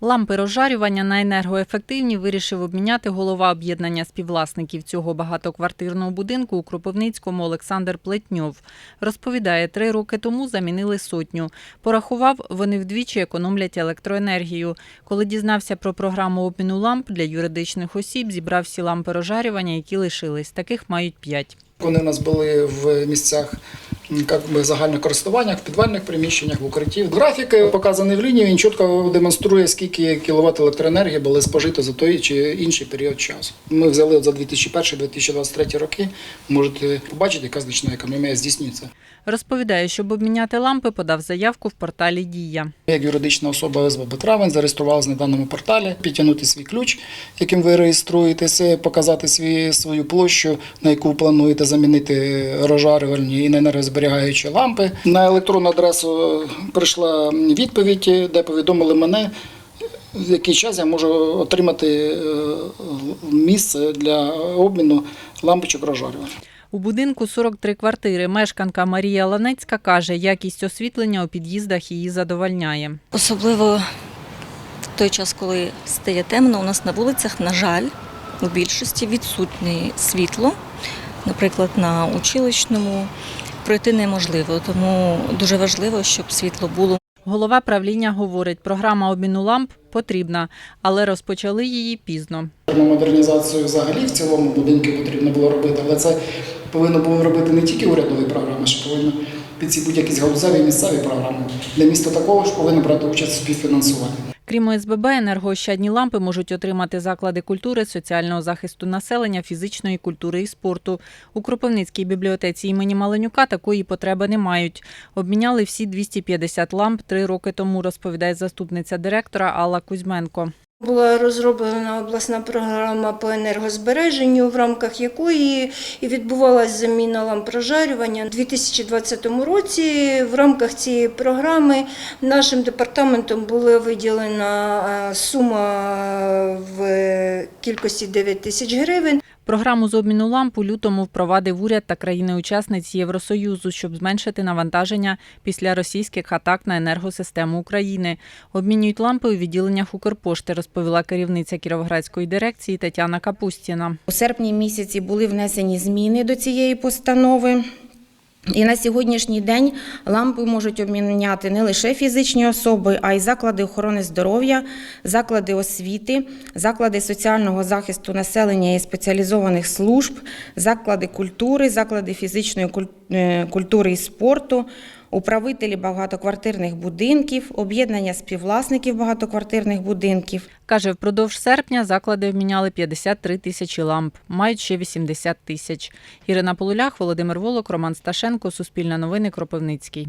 Лампи розжарювання на енергоефективні вирішив обміняти голова об'єднання співвласників цього багатоквартирного будинку у Кропивницькому Олександр Плетньов. Розповідає, три роки тому замінили сотню. Порахував, вони вдвічі економлять електроенергію. Коли дізнався про програму обміну ламп для юридичних осіб, зібрав всі лампи розжарювання, які лишились. Таких мають п'ять. Вони у нас були в місцях як би, загального користування, в підвальних приміщеннях, в укритті. Графік показаний в лінії, він чітко демонструє, скільки кіловат електроенергії були спожито за той чи інший період часу. Ми взяли от за 2001-2023 роки. Можете побачити, яка значна економія здійснюється. Розповідає, щоб обміняти лампи, подав заявку в порталі Дія. Як юридична особа ОСББ Травень зареєструвалася на даному порталі, підтягнути свій ключ, яким ви реєструєтеся, показати свій, свою площу, на яку плануєте замінити розжарювальні і енергозберігаючі лампи. На електронну адресу прийшла відповідь, де повідомили мене. В який час я можу отримати е, місце для обміну лампочок розжарювань. У будинку 43 квартири. Мешканка Марія Ланецька каже, якість освітлення у під'їздах її задовольняє. Особливо в той час, коли стає темно, у нас на вулицях, на жаль, у більшості відсутнє світло. Наприклад, на училищному пройти неможливо, тому дуже важливо, щоб світло було. Голова правління говорить, програма обміну ламп потрібна, але розпочали її пізно. Модернізацію взагалі в цілому будинки потрібно було робити, але це повинно було робити не тільки урядові програми, що повинно під ці будь-якісь галузеві місцеві програми. Для міста також повинно брати участь у співфінансуванні. Крім ОСББ, енергоощадні лампи можуть отримати заклади культури, соціального захисту населення, фізичної культури і спорту. У Кропивницькій бібліотеці імені Маленюка такої потреби не мають. Обміняли всі 250 ламп три роки тому, розповідає заступниця директора Алла Кузьменко. Була розроблена обласна програма по енергозбереженню, в рамках якої і відбувалася заміна ламп прожарювання. У 2020 році в рамках цієї програми нашим департаментом була виділена сума в кількості 9 тисяч гривень. Програму з обміну ламп у лютому впровадив уряд та країни-учасниці Євросоюзу, щоб зменшити навантаження після російських атак на енергосистему України. Обмінюють лампи у відділеннях Укрпошти, розповіла керівниця Кіровоградської дирекції Тетяна Капустіна. У серпні місяці були внесені зміни до цієї постанови. І на сьогоднішній день лампи можуть обміняти не лише фізичні особи, а й заклади охорони здоров'я, заклади освіти, заклади соціального захисту населення і спеціалізованих служб, заклади культури, заклади фізичної куль- е, культури і спорту, управителі багатоквартирних будинків, об'єднання співвласників багатоквартирних будинків. Каже, впродовж серпня заклади обміняли 53 тисячі ламп, мають ще 80 тисяч. Ірина Полулях, Володимир Волок, Роман Сташенко, Суспільне новини, Кропивницький.